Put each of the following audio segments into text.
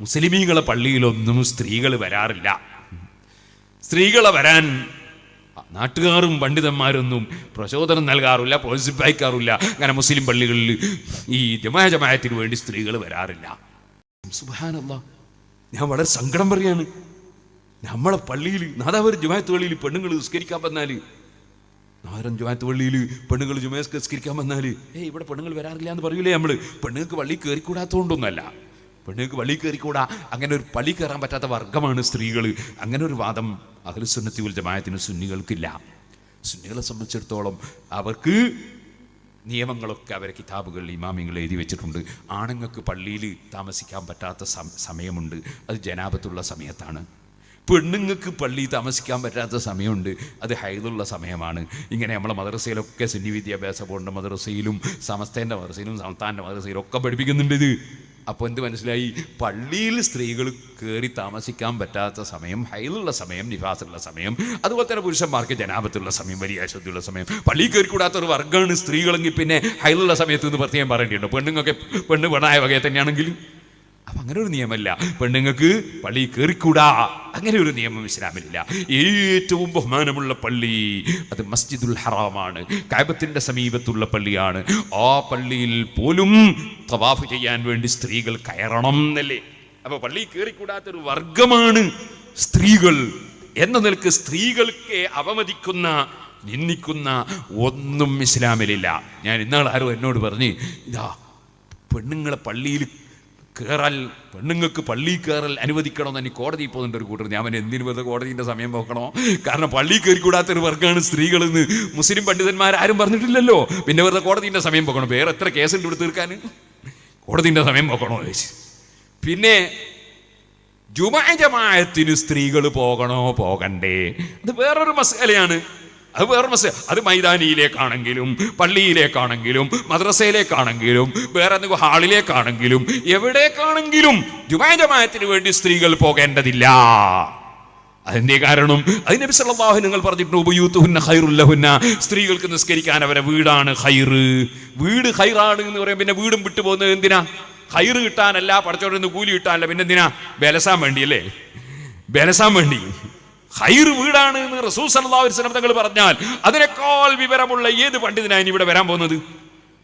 മുസ്ലിമീങ്ങളെ പള്ളിയിലൊന്നും സ്ത്രീകൾ വരാറില്ല. സ്ത്രീകളെ വരാൻ നാട്ടുകാരും പണ്ഡിതന്മാരൊന്നും പ്രചോദനം നൽകാറില്ല പ്രോത്സാഹിപ്പിക്കാറില്ല. അങ്ങനെ മുസ്ലിം പള്ളികളിൽ ഈ ജമാ ജമായത്തിന് വേണ്ടി സ്ത്രീകൾ വരാറില്ല. സുബാനല്ല ഞാൻ വളരെ സങ്കടം പറയാണ്. നമ്മളെ പള്ളിയിൽ നാദാവർ ജുമായത്ത് പള്ളിയിൽ പെണ്ണുങ്ങൾ നിസ്കരിക്കാൻ വന്നാൽ നാരം ജുമായത്ത് പള്ളിയിൽ പെണ്ണുങ്ങൾ ജുമാസ്കരിക്കാൻ വന്നാൽ ഏയ് ഇവിടെ പെണ്ണുങ്ങൾ വരാറില്ല എന്ന് പറയൂലേ നമ്മൾ പെണ്ണുങ്ങൾക്ക് പള്ളി കയറിക്കൂടാത്തതുകൊണ്ടൊന്നല്ല പെണ്ണുങ്ങൾക്ക് പള്ളി കയറിക്കൂടാ. അങ്ങനെ ഒരു പള്ളി കയറാൻ പറ്റാത്ത വർഗമാണ് സ്ത്രീകൾ അങ്ങനെ ഒരു വാദം അഖിലുസുന്നത്തി ഉൽ ജമായത്തിന് സുന്നികൾക്കില്ല. സുന്നികളെ സംബന്ധിച്ചിടത്തോളം അവർക്ക് നിയമങ്ങളൊക്കെ അവരെ കിതാബുകളിൽ ഇമാമിങ്ങൾ എഴുതി വെച്ചിട്ടുണ്ട്. ആണുങ്ങൾക്ക് പള്ളിയിൽ താമസിക്കാൻ പറ്റാത്ത സമയമുണ്ട്. അത് ജനാപത്തുള്ള സമയത്താണ്. പെണ്ണുങ്ങൾക്ക് പള്ളി താമസിക്കാൻ പറ്റാത്ത സമയമുണ്ട്. അത് ഹൈദുള്ള സമയമാണ്. ഇങ്ങനെ നമ്മളെ മദ്രസയിലൊക്കെ സുന്നി വിദ്യാഭ്യാസ ബോർഡിന്റെ മദ്രസയിലും സമസ്തേന്റെ മദ്രസയിലും സംസ്ഥാനന്റെ മദ്രസയിലും ഒക്കെ പഠിപ്പിക്കുന്നുണ്ട് ഇത്. അപ്പോൾ എന്ത് മനസ്സിലായി? പള്ളിയിൽ സ്ത്രീകൾ കയറി താമസിക്കാൻ പറ്റാത്ത സമയം ഹൈലുള്ള സമയം നിവാസമുള്ള സമയം അതുപോലെ തന്നെ പുരുഷന്മാർക്ക് ജനാപത്തുള്ള സമയം വലിയ അശുദ്ധിയുള്ള സമയം. പള്ളിയിൽ കയറി കൂടാത്ത ഒരു വർഗമാണ് സ്ത്രീകളെങ്കിൽ പിന്നെ ഹൈലുള്ള സമയത്ത് നിന്ന് പ്രത്യേകം പറയേണ്ടിയുണ്ട്. പെണ്ണുങ്ങൾക്ക് പെണ്ണ് പെണ്ണായ വകയെ തന്നെയാണെങ്കിൽ അപ്പൊ അങ്ങനെ ഒരു നിയമമല്ല പെണ്ണുങ്ങൾക്ക് പള്ളി കയറിക്കൂടാ അങ്ങനെ ഒരു നിയമം ഇസ്ലാമിലില്ല. ഏറ്റവും ബഹുമാനമുള്ള പള്ളി അത് മസ്ജിദുൽ ഹറാമാണ്. കാബത്തിന്റെ സമീപത്തുള്ള പള്ളിയാണ്. ആ പള്ളിയിൽ പോലും തവാഫ് ചെയ്യാൻ വേണ്ടി സ്ത്രീകൾ കയറണം എന്നല്ലേ. അപ്പൊ പള്ളി കയറിക്കൂടാത്തൊരു വർഗമാണ് സ്ത്രീകൾ. എന്ന നിലയ്ക്ക് സ്ത്രീകൾക്ക് അവമതിക്കുന്ന നിന്ദിക്കുന്ന ഒന്നും ഇസ്ലാമിലില്ല. ഞാൻ ഇന്നാൾ ആരോ എന്നോട് പറഞ്ഞ് ഇതാ പെണ്ണുങ്ങളെ പള്ളിയിൽ കയറാൽ പെണ്ണുങ്ങൾക്ക് പള്ളി കയറൽ അനുവദിക്കണമെന്ന് എനിക്ക് കോടതി പോകുന്നുണ്ട് ഒരു കൂട്ടർ ഞാൻ അവൻ എന്തിനു വെറുതെ കോടതിന്റെ സമയം നോക്കണോ? കാരണം പള്ളി കയറിക്കൂടാത്തൊരു വർഗമാണ് സ്ത്രീകളെന്ന് മുസ്ലിം പണ്ഡിതന്മാർ ആരും പറഞ്ഞിട്ടില്ലല്ലോ. പിന്നെ വെറുതെ കോടതിന്റെ സമയം പോകണം. വേറെ എത്ര കേസുണ്ട് ഇവിടെ തീർക്കാൻ? കോടതിന്റെ സമയം പോക്കണോ ചോദിച്ചു. പിന്നെ ജുമാ ജമായത്തിന് സ്ത്രീകൾ പോകണോ? പോകണ്ടേ. അത് വേറൊരു മസലയാണ്. അത് വേറെ മസ്സ അത് മൈതാനിയിലേക്കാണെങ്കിലും പള്ളിയിലേക്കാണെങ്കിലും മദ്രസയിലേക്കാണെങ്കിലും വേറെ എന്തെങ്കിലും ഹാളിലേക്കാണെങ്കിലും എവിടേക്കാണെങ്കിലും ജുമാ ജമാഅത്തിന് വേണ്ടി സ്ത്രീകൾ പോകേണ്ടതില്ല. അതിന്റെ കാരണം? അതിന് നബി സല്ലല്ലാഹു നിങ്ങൾ പറഞ്ഞിട്ടുണ്ട് ഉപയൂത്തുഹുന്ന ഖൈറുല്ലഹുന്ന സ്ത്രീകൾക്ക് നിസ്കരിക്കാൻ അവരെ വീടാണ് ഹൈറ് വീട് ഹൈറാണ് എന്ന് പറയും പിന്നെ വീടും വിട്ടു പോകുന്നത് എന്തിനാ? ഹൈറ് കിട്ടാനല്ല പഠിച്ചോണ്ടിരുന്ന് കൂലി കിട്ടാനല്ല പിന്നെ എന്തിനാ ബലസാൻ വേണ്ടിയല്ലേ ബലസാൻ വേണ്ടി. ഹൈറ് വീടാണ് എന്ന് അലൈഹി വസല്ലം തങ്ങൾ പറഞ്ഞാൽ അതിനേക്കാൾ വിവരമുള്ള ഏത് പണ്ഡിതനായി ഇവിടെ വരാൻ പോകുന്നത്?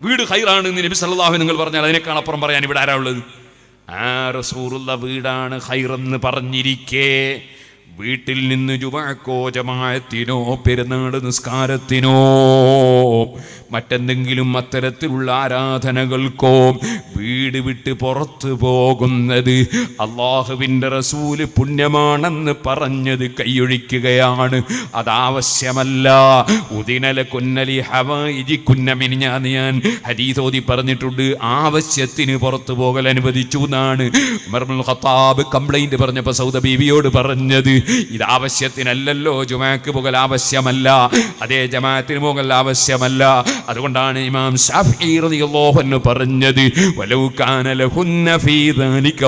വീട് ഹൈറാണ് എന്ന് നബി അലൈഹി നിങ്ങൾ പറഞ്ഞാൽ അതിനേക്കാൾ അപ്പുറം പറയാൻ ഇവിടെ ആരാ ഉള്ളത്? ആ റസൂറുള്ള വീടാണ് ഹൈറെന്ന് പറഞ്ഞിരിക്കേ. വീട്ടിൽ നിന്ന് ജുവാക്കോ ജമായത്തിനോ പെരുന്നാട് നിസ്കാരത്തിനോ മറ്റെന്തെങ്കിലും അത്തരത്തിലുള്ള ആരാധനകൾക്കോ വീട് വിട്ട് പുറത്തു പോകുന്നത് അള്ളാഹുവിന്റെ റസൂൽ പുണ്യമാണെന്ന് പറഞ്ഞത് കൈയൊഴിക്കുകയാണ്. അതാവശ്യമല്ല. ഉദിനല കുന്നലി ഹവായി കുന്നമിന് ഞാൻ ഞാൻ ഹരീതോതി പറഞ്ഞിട്ടുണ്ട്. ആവശ്യത്തിന് പുറത്തു പോകൽ അനുവദിച്ചു എന്നാണ്. മർമുൽ ഖത്താബ് കംപ്ലൈന്റ് പറഞ്ഞപ്പോൾ സൗദ ബീവിയോട് പറഞ്ഞത്. ഇത് ആവശ്യത്തിനല്ലല്ലോ ജുമാക്ക് പുകൽ ആവശ്യമല്ല. അതേ ജമാഅത്തിന് പുകൽ ആവശ്യമല്ല. അതുകൊണ്ടാണ് ഇമാം ഷാഫി റളിയല്ലാഹു പറഞ്ഞത് വലൗ കാന ദാലിക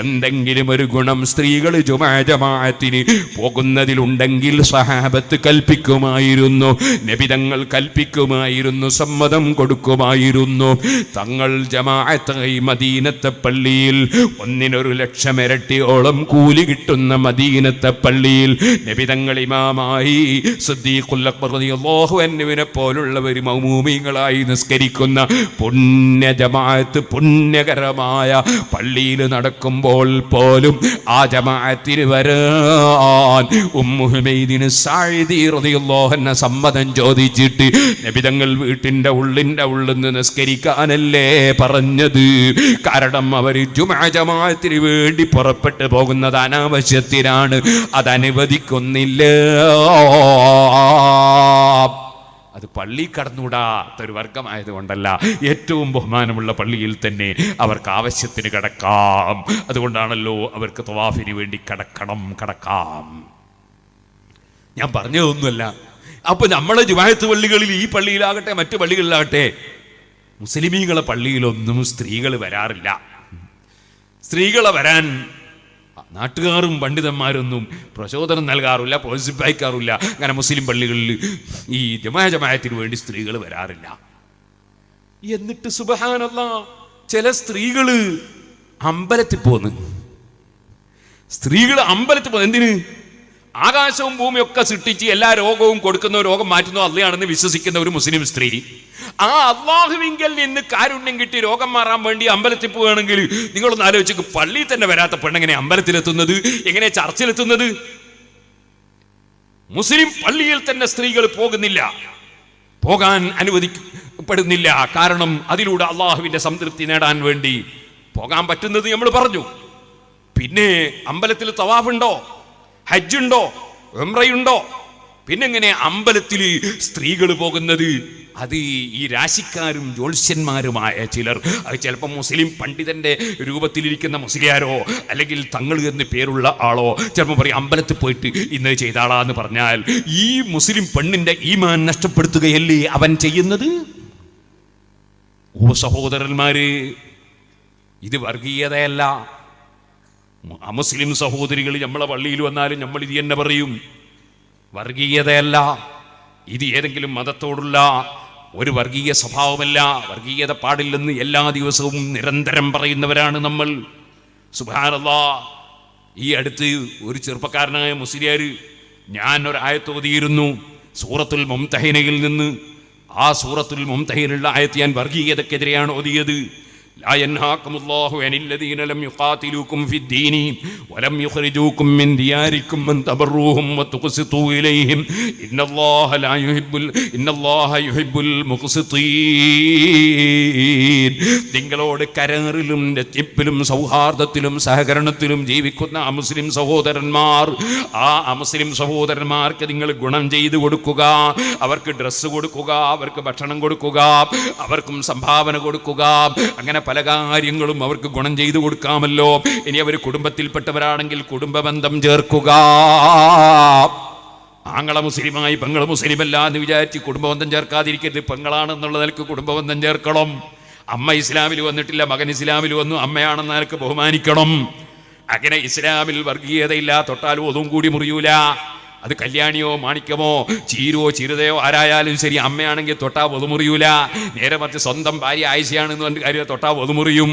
എന്തെങ്കിലും ഒരു ഗുണം സ്ത്രീകൾ ജുമാ ജമാഅത്തിന് പോകുന്നതിലുണ്ടെങ്കിൽ സഹാബത്ത് കൽപ്പിക്കുമായിരുന്നു നബിതങ്ങൾ കൽപ്പിക്കുമായിരുന്നു സമ്മതം കൊടുക്കുമായിരുന്നു. തങ്ങൾ ജമാഅത്തായി മദീനത്തെ പള്ളിയിൽ ഒന്നിനൊരു ലക്ഷം ഇരട്ടിയോളം കൂലി കിട്ടുന്ന മദീനത്തെ പള്ളിയിൽ നബിതങ്ങൾ ഇമാമായി അൻഹുവിനെ പോലുള്ളവർ മൗമൂമികളായി നിസ്കരിക്കുന്ന പുണ്യ ജമാഅത്ത് പുണ്യകരമായ പള്ളിയിൽ നടക്കുമ്പോൾ പോലും ആ ജമാഅത്തിന് വരാൻ ഉമ്മുഹുമൈദിന് റളിയല്ലാഹു അൻഹ സമ്മതം ചോദിച്ചിട്ട് നബിതങ്ങൾ വീട്ടിന്റെ ഉള്ളിന്റെ ഉള്ളിൽ നിന്ന് നിസ്കരിക്കാനല്ലേ പറഞ്ഞത്? കാരണം അവർ ജുമാ ജമാഅത്തിന് വേണ്ടി പുറപ്പെട്ടു പോകുന്നത് അനാവശ്യത്തിനാണ് അത് അനുവദിക്കുന്നില്ല. അത് പള്ളി കടന്നുകൂടാത്ത ഒരു വർഗമായതുകൊണ്ടല്ല ഏറ്റവും ബഹുമാനമുള്ള പള്ളിയിൽ തന്നെ അവർക്ക് ആവശ്യത്തിന് കടക്കാം. അതുകൊണ്ടാണല്ലോ അവർക്ക് തവാഫിന് വേണ്ടി കടക്കണം കടക്കാം. ഞാൻ പറഞ്ഞതൊന്നുമല്ല. അപ്പൊ നമ്മളെ ജുമായത്ത് പള്ളികളിൽ ഈ പള്ളിയിലാകട്ടെ മറ്റു പള്ളികളിലാകട്ടെ മുസ്ലിമീങ്ങളെ പള്ളിയിലൊന്നും സ്ത്രീകൾ വരാറില്ല. സ്ത്രീകളെ വരാൻ നാട്ടുകാരും പണ്ഡിതന്മാരൊന്നും പ്രചോദനം നൽകാറില്ല പ്രോത്സാഹിപ്പിക്കാറില്ല അങ്ങനെ മുസ്ലിം പള്ളികളിൽ ഈ ജമായ ജമായത്തിന് വേണ്ടി സ്ത്രീകൾ വരാറില്ല. എന്നിട്ട് സുബഹാനല്ല ചില സ്ത്രീകൾ അമ്പലത്തിൽ പോന്ന്. സ്ത്രീകൾ അമ്പലത്തിൽ പോന്ന് എന്തിന്? ആകാശവും ഭൂമിയൊക്കെ സൃഷ്ടിച്ച് എല്ലാ രോഗവും കൊടുക്കുന്ന രോഗം മാറ്റുന്ന അള്ളയാണെന്ന് വിശ്വസിക്കുന്ന ഒരു മുസ്ലിം സ്ത്രീ. ആ അള്ളാഹുവിങ്കൽ നിന്ന് കാരുണ്യം കിട്ടി രോഗം മാറാൻ വേണ്ടി അമ്പലത്തിൽ പോവുകയാണെങ്കിൽ നിങ്ങളൊന്ന് ആലോചിച്ച് പള്ളിയിൽ തന്നെ വരാത്ത പെണ്ണെങ്ങനെ അമ്പലത്തിലെത്തുന്നത്? എങ്ങനെ ചർച്ചിലെത്തുന്നത്? മുസ്ലിം പള്ളിയിൽ തന്നെ സ്ത്രീകൾ പോകുന്നില്ല. പോകാൻ അനുവദിക്കപ്പെടുന്നില്ല. കാരണം അതിലൂടെ അള്ളാഹുവിന്റെ സംതൃപ്തി നേടാൻ വേണ്ടി പോകാൻ പറ്റുന്നത് നമ്മൾ പറഞ്ഞു. പിന്നെ അമ്പലത്തിൽ തവാഫുണ്ടോ? ഹജ്ജുണ്ടോ? ഉംറയുണ്ടോ? പിന്നെങ്ങനെ അമ്പലത്തിൽ സ്ത്രീകൾ പോകുന്നത്? അത് ഈ രാശിക്കാരും ജ്യോത്സ്യന്മാരുമായ ചിലർ. അത് ചിലപ്പോൾ മുസ്ലിം പണ്ഡിതന്റെ രൂപത്തിലിരിക്കുന്ന മുസ്ലിയാരോ അല്ലെങ്കിൽ തങ്ങൾ എന്ന് പേരുള്ള ആളോ ചിലപ്പോൾ പറയും അമ്പലത്തിൽ പോയിട്ട് ഇന്ന് ചെയ്താളാ എന്ന് പറഞ്ഞാൽ ഈ മുസ്ലിം പെണ്ണിന്റെ ഈമാൻ നഷ്ടപ്പെടുത്തുകയല്ലേ അവൻ ചെയ്യുന്നത്? ഓ സഹോദരന്മാര് ഇത് വർഗീയതയല്ല. അമുസ്ലിം സഹോദരികൾ നമ്മളെ പള്ളിയിൽ വന്നാലും നമ്മൾ ഇത് തന്നെ പറയും. വർഗീയതയല്ല. ഇത് ഏതെങ്കിലും മതത്തോടുള്ള ഒരു വർഗീയ സ്വഭാവമല്ല. വർഗീയത പാടില്ലെന്ന് എല്ലാ ദിവസവും നിരന്തരം പറയുന്നവരാണ് നമ്മൾ. സുഭാനല്ലാ ഈ അടുത്ത് ഒരു ചെറുപ്പക്കാരനായ മുസ്ലിയാർ ഞാൻ ഒരായത്തോതിയിരുന്നു സൂറത്തുൽ മുംതഹിനയിൽ നിന്ന് ആ സൂറത്തുൽ മുംതഹിനുള്ള ആയത്ത് ഞാൻ വർഗീയതക്കെതിരെയാണ് ഓതിയത്. لا ينهاكم الله عن الذين لم يقاتلوكم في الدين ولم يخرجوكم من دياركم من تبروهم وتقسطوا إليهم إن الله لا يحب ال- إن الله يحب المقسطين നിങ്ങളോട് കരാറിലും രത്തിപ്പിലും സൗഹാർദ്ദത്തിലും സഹകരണത്തിലും ജീവിക്കുന്ന അമുസ്ലിം സഹോദരന്മാർ ആ അമുസ്ലിം സഹോദരന്മാർക്ക് നിങ്ങൾ ഗുണം ചെയ്തു കൊടുക്കുക അവർക്ക് ഡ്രസ്സ് കൊടുക്കുക അവർക്ക് ഭക്ഷണം കൊടുക്കുക അവർക്കും സംഭാവന കൊടുക്കുക അങ്ങനെ പല കാര്യങ്ങളും അവർക്ക് ഗുണം ചെയ്തു കൊടുക്കാമല്ലോ. ഇനി അവർ കുടുംബത്തിൽപ്പെട്ടവരാണെങ്കിൽ കുടുംബബന്ധം ചേർക്കുക. ആങ്ങള മുസ്ലിമായി പെങ്ങൾ മുസ്ലിമല്ല എന്ന് വിചാരിച്ച് കുടുംബബന്ധം ചേർക്കാതിരിക്കരുത്. പെങ്ങളാണെന്നുള്ള നിലയ്ക്ക് കുടുംബബന്ധം ചേർക്കണം. അമ്മ ഇസ്ലാമിൽ വന്നിട്ടില്ല മകൻ ഇസ്ലാമിൽ വന്നു അമ്മയാണെന്ന നിലയ്ക്ക് ബഹുമാനിക്കണം. അങ്ങനെ ഇസ്ലാമിൽ വർഗീയതയില്ല തൊട്ടാലും ഒതും കൂടി മുറിയൂല. അത് കല്യാണിയോ മാണിക്കമോ ചീരോ ചിരുതയോ ആരായാലും ശരി അമ്മയാണെങ്കിൽ തൊട്ടാ പൊതുമുറിയൂല നേരെ മറിച്ച് സ്വന്തം ഭാര്യ ആയിഷയാണെന്ന് പറഞ്ഞ കാര്യം തൊട്ടാ പൊതുമുറിയും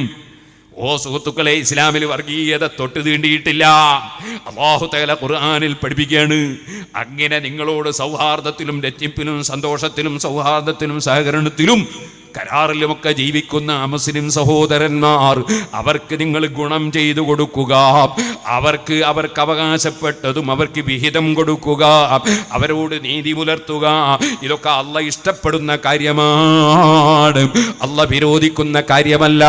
ഓ സുഹൃത്തുക്കളെ ഇസ്ലാമിൽ വർഗീയത തൊട്ട് തീണ്ടിയിട്ടില്ല. അള്ളാഹു ഖുർആാനിൽ പഠിപ്പിക്കുകയാണ് അങ്ങനെ നിങ്ങളോട് സൗഹാർദ്ദത്തിലും രക്ഷിപ്പിനും സന്തോഷത്തിലും സൗഹാർദ്ദത്തിലും സഹകരണത്തിലും കരാറിലുമൊക്കെ ജീവിക്കുന്ന മുസ്ലിം സഹോദരന്മാർ അവർക്ക് നിങ്ങൾ ഗുണം ചെയ്തു കൊടുക്കുക. അവർക്ക് അവർക്ക് അവകാശപ്പെട്ടതും അവർക്ക് വിഹിതം കൊടുക്കുക. അവരോട് നീതി പുലർത്തുക. ഇതൊക്കെ അല്ല ഇഷ്ടപ്പെടുന്ന കാര്യമാണ്. അല്ല വിരോധിക്കുന്ന കാര്യമല്ല.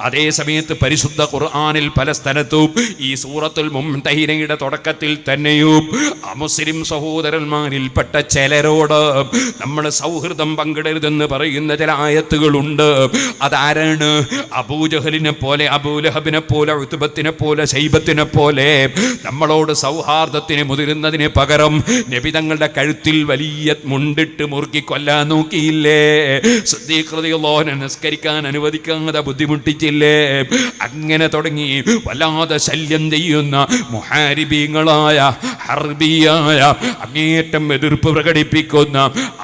അതേ സമയത്ത് പരിശുദ്ധ ഖുർആാനിൽ പല സ്ഥലത്തും ഈ സൂറത്തുൽ മുംതഹിനയുടെ തുടക്കത്തിൽ തന്നെയും അമുസ്ലിം സഹോദരന്മാരിൽപ്പെട്ട ചിലരോട് നമ്മൾ സൗഹൃദം പങ്കിടരുതെന്ന് പറയുന്ന ചില ആയത്തുകളുണ്ട്. അതാരാണ്? അബൂജഹലിനെ പോലെ അബൂലഹബിനെ പോലെ ഉത്തുബത്തിനെ പോലെ ശൈബത്തിനെ പോലെ നമ്മളോട് സൗഹാർദ്ദത്തിന് മുതിരുന്നതിന് പകരം നബി തങ്ങളുടെ കഴുത്തിൽ വലിയ മുണ്ടിട്ട് മുറുക്കി കൊല്ലാൻ നോക്കിയില്ലേ ശ്രദ്ധീകൃതിയുള്ളവനെ നിസ്കരിക്കാൻ അനുവദിക്കാതെ ബുദ്ധിമുട്ടിച്ചില്ലേ? അങ്ങനെ തുടങ്ങി വല്ലാതെ ശല്യം ചെയ്യുന്ന മുഹാരിബീങ്ങളായ ഹർബിയായ അങ്ങേയറ്റം എതിർപ്പ് പ്രകടിപ്പിക്കുന്ന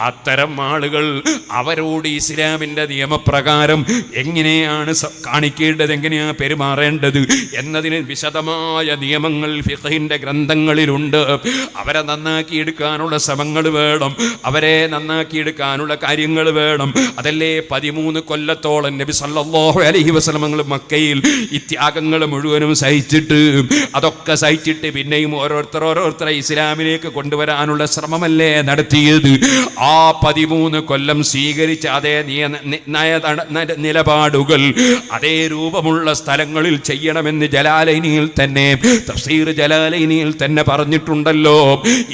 അത്തരം ആളുകൾ അവരോട് ഇസ്ലാമിന്റെ നിയമപ്രകാരം എങ്ങനെയാണ് കാണിക്കേണ്ടത് എങ്ങനെയാണ് പെരുമാറേണ്ടത് എന്നതിന് വിശദമായ നിയമങ്ങൾ ഫിഖഹിന്റെ ഗ്രന്ഥങ്ങളിലുണ്ട്. അവരെ നന്നാക്കിയെടുക്കാനുള്ള ശ്രമങ്ങൾ വേണം. അവരെ നന്നാക്കിയെടുക്കാനുള്ള കാര്യങ്ങൾ വേണം. അതല്ലേ പതിമൂന്ന് കൊല്ലത്തോളം നബി സല്ലാഹു അലഹി വസ്ലമങ്ങൾ മക്കയിൽ ഈ ത്യാഗങ്ങൾ മുഴുവനും സഹിച്ചിട്ട് അതൊക്കെ സഹിച്ചിട്ട് പിന്നെയും ഓരോരുത്തർ ഓരോരുത്തരെ ഇസ്ലാമിലേക്ക് കൊണ്ടുവരാനുള്ള ശ്രമമല്ലേ നടത്തിയത്? ആ പതിമൂന്ന് കൊല്ലം സ്വീകരിച്ച അതേ നിയ നിലപാടുകൾ അതേ രൂപമുള്ള സ്ഥലങ്ങളിൽ ചെയ്യണമെന്ന് ജലാലൈനിയിൽ തന്നെ തഫ്സീർ ജലാലൈനിയിൽ തന്നെ പറഞ്ഞിട്ടുണ്ടല്ലോ.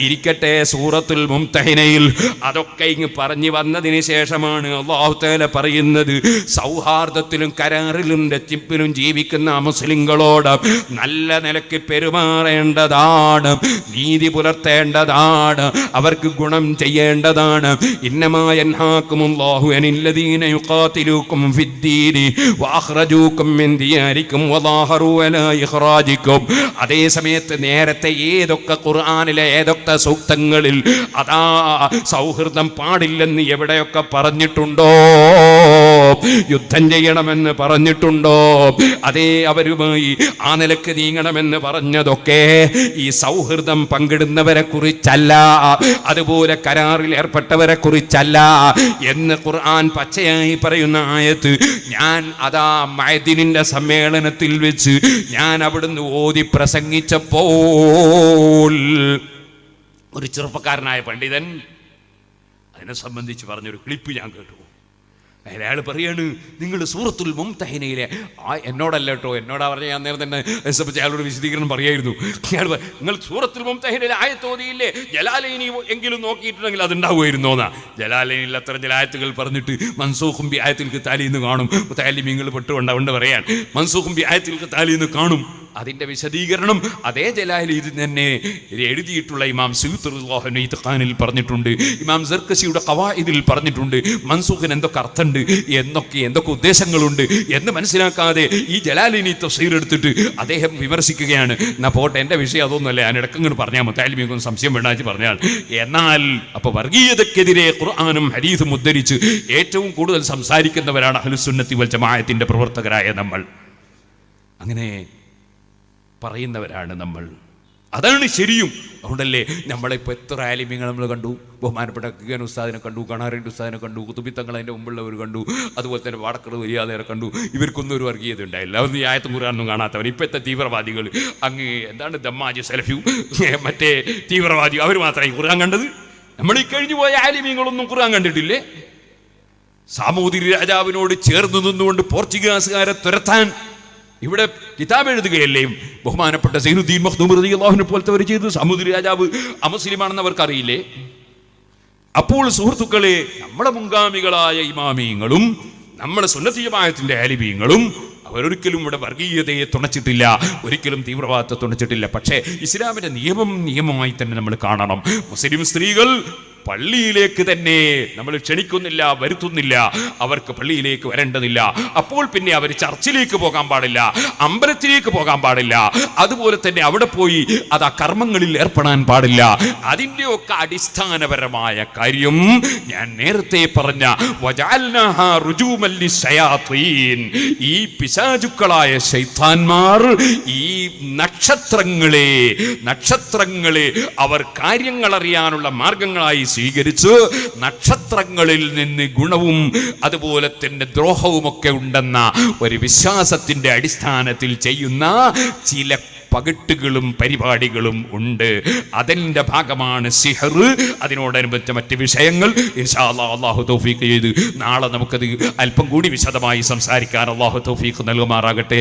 ഇരിക്കട്ടെ സൂറത്തുൽ മുംതഹിനയിൽ. അതൊക്കെ ഇങ്ങ് പറഞ്ഞു വന്നതിന് ശേഷമാണ് അള്ളാഹുത്തേല പറയുന്നത് സൗഹാർദ്ദത്തിലും കരാറിലും രച്ചിപ്പിലും ജീവിക്കുന്ന മുസ്ലിങ്ങളോട് നല്ല നിലയ്ക്ക് പെരുമാറേണ്ടതാണ്. നീതി പുലർത്തേണ്ടതാണ്. അവർക്ക് ഗുണം ചെയ്യേണ്ടതാണ്. അതേ സമയത്ത് നേരത്തെ ഏതൊക്കെ ഖുർആാനിലെ ഏതൊക്കെ സൂക്തങ്ങളിൽ അതാ സൗഹൃദം പാടില്ലെന്ന് എവിടെയൊക്കെ പറഞ്ഞിട്ടുണ്ടോ? യുദ്ധം ചെയ്യണമെന്ന് പറഞ്ഞിട്ടുണ്ടോ? അതേ അവരുമായി ആ നിലയ്ക്ക് നീങ്ങണമെന്ന് പറഞ്ഞതൊക്കെ ഈ സൗഹൃദം പങ്കിടുന്നവരെ കുറിച്ചല്ല അതുപോലെ കരാറിൽ ഏർപ്പെട്ടവരെ കുറിച്ചല്ല എന്ന് ഖുർആൻ പച്ചയായി പറയുന്ന ആയത്ത് ഞാൻ അതാ മൈദിനിന്റെ സമ്മേളനത്തിൽ വെച്ച് ഞാൻ അവിടുന്ന് ഓതി പ്രസംഗിച്ചപ്പോൾ ഒരു ചെറുപ്പക്കാരനായ പണ്ഡിതൻ അതിനെ സംബന്ധിച്ച് പറഞ്ഞൊരു ക്ലിപ്പ് ഞാൻ കേട്ടു. അയാൾ പറയാണ് നിങ്ങൾ സൂറത്തുൽ മുംതഹിനയിലെ ആ എന്നോടല്ല കേട്ടോ എന്നോടാ പറഞ്ഞ ഞാൻ നേരം തന്നെ സംബന്ധിച്ച് അയാളോട് വിശദീകരണം പറയായിരുന്നു. അയാൾ നിങ്ങൾ സൂറത്തുൽ മുംതഹിനയിലെ ആയത്തോതിയില്ലേ ജലാലയിനി എങ്കിലും നോക്കിയിട്ടുണ്ടെങ്കിൽ അത് ഉണ്ടാവുമായിരുന്നോന്നാ ജലാലയിനിൽ അത്ര ജലായത്തുകൾ പറഞ്ഞിട്ട് മൻസൂഖും ബി താലിന്ന് കാണും. താലിമീങ്ങൾ പെട്ടുകൊണ്ടാവുണ്ട് പറയാൻ. മൻസൂഖും ബി താലിന്ന് കാണും. അതിന്റെ വിശദീകരണം അതേ ജലാലി ഇത് തന്നെ എഴുതിയിട്ടുള്ള ഇമാം ഖാനിൽ പറഞ്ഞിട്ടുണ്ട്. ഇമാം സർക്കസിയുടെ കവായിദിൽ പറഞ്ഞിട്ടുണ്ട്. മൻസൂഖിന് എന്തൊക്കെ അർത്ഥമുണ്ട്? എന്നൊക്കെ എന്തൊക്കെ ഉദ്ദേശങ്ങളുണ്ട്? എന്ന് മനസ്സിലാക്കാതെ ഈ ജലാലിനി തഫ്സീർ എടുത്തിട്ട് അദ്ദേഹം വിമർശിക്കുകയാണ്. എന്നാ പോട്ടെ എന്റെ വിഷയം അതൊന്നുമല്ല. ഞാൻ ഇടക്കങ്ങനെ പറഞ്ഞാൽ മുത്താലിമിയൊന്നും സംശയം വേണ്ടാച്ച് പറഞ്ഞാൽ. എന്നാൽ അപ്പോൾ വർഗീയതക്കെതിരെ ഖുർആാനും ഹരീസും ഉദ്ധരിച്ച് ഏറ്റവും കൂടുതൽ സംസാരിക്കുന്നവരാണ് അഹ്ലുസുന്നത്തി വൽ ജമാഅത്തിന്റെ പ്രവർത്തകരായ നമ്മൾ. അങ്ങനെ പറയുന്നവരാണ് നമ്മൾ. അതാണ് ശരിയും. അതുകൊണ്ടല്ലേ നമ്മളിപ്പോൾ എത്ര ആലിമ്യങ്ങൾ നമ്മൾ കണ്ടു. ബഹുമാനപ്പെട്ട കിഗൻ ഉസ്താദിനെ കണ്ടു കണാറിന്റെ ഉസ്താദിനെ കണ്ടു കുത്തുബിത്തങ്ങൾ അതിന്റെ മുമ്പുള്ളവർ കണ്ടു അതുപോലെ തന്നെ വാടക്കട് വരിയാതെ കണ്ടു. ഇവർക്കൊന്നും ഒരു വർഗീയത ഉണ്ടായില്ല. ഒന്നും ആയത്തും കുറാനൊന്നും കാണാത്തവർ ഇപ്പോഴത്തെ തീവ്രവാദികൾ അങ്ങ് എന്താണ് ദമ്മാജ് സെലഫ്യു? മറ്റേ തീവ്രവാദി. അവർ മാത്രമായി കുറാൻ കണ്ടത്. നമ്മൾ ഈ കഴിഞ്ഞു പോയ ആലിമ്യങ്ങളൊന്നും കുറാൻ കണ്ടിട്ടില്ലേ? സാമൂതിരി രാജാവിനോട് ചേർന്ന് നിന്നുകൊണ്ട് പോർച്ചുഗീസുകാരെ തുരത്താൻ ഇവിടെ കിതാബ് എഴുതുകയല്ലേ? ബഹുമാനപ്പെട്ട സൈനുദ്ദീൻ മഖ്ദൂം അള്ളാഹുവിനെ പോലത്തെ അവർ ചെയ്തു സമുദ്ര രാജാവ് അമുസ്ലിമാണെന്ന് അവർക്കറിയില്ലേ? അപ്പോൾ സുഹൃത്തുക്കളെ നമ്മുടെ മുൻഗാമികളായ ഇമാമിയങ്ങളും നമ്മുടെ സുന്നതീയമായത്തിന്റെ ആലിമീങ്ങളും അവരൊരിക്കലും ഇവിടെ വർഗീയതയെ തുണച്ചിട്ടില്ല ഒരിക്കലും തീവ്രവാദത്തെ തുണച്ചിട്ടില്ല. പക്ഷേ ഇസ്ലാമിന്റെ നിയമം നിയമമായി തന്നെ നമ്മൾ കാണണം. മുസ്ലിം സ്ത്രീകൾ പള്ളിയിലേക്ക് തന്നെ നമ്മൾ ക്ഷണിക്കുന്നില്ല വരുത്തുന്നില്ല അവർക്ക് പള്ളിയിലേക്ക് വരേണ്ടതില്ല. അപ്പോൾ പിന്നെ അവർ ചർച്ചിലേക്ക് പോകാൻ പാടില്ല അമ്പലത്തിലേക്ക് പോകാൻ പാടില്ല. അതുപോലെ തന്നെ അവിടെ പോയി അത് ആ കർമ്മങ്ങളിൽ ഏർപ്പെടാൻ പാടില്ല. അതിന്റെയൊക്കെ അടിസ്ഥാനപരമായ കാര്യം ഞാൻ നേരത്തെ പറഞ്ഞ. ഈ പിശാചുക്കളായ ശൈത്താൻമാർ ഈ നക്ഷത്രങ്ങളെ നക്ഷത്രങ്ങളെ അവർ കാര്യങ്ങൾ അറിയാനുള്ള മാർഗങ്ങളായി സ്വീകരിച്ച് നക്ഷത്രങ്ങളിൽ നിന്ന് ഗുണവും അതുപോലെ തന്നെ ദ്രോഹവുമൊക്കെ ഉണ്ടെന്ന ഒരു വിശ്വാസത്തിന്റെ അടിസ്ഥാനത്തിൽ ചെയ്യുന്ന ചില പകിട്ടുകളും പരിപാടികളും ഉണ്ട്. അതിന്റെ ഭാഗമാണ് സിഹർ. അതിനോടനുബന്ധിച്ച മറ്റ് വിഷയങ്ങൾ. അള്ളാഹു തൗഫീഖ് ചെയ്ത് നാളെ നമുക്കത് അല്പം കൂടി വിശദമായി സംസാരിക്കാൻ അള്ളാഹു തൗഫീഖ് നൽകുമാറാകട്ടെ.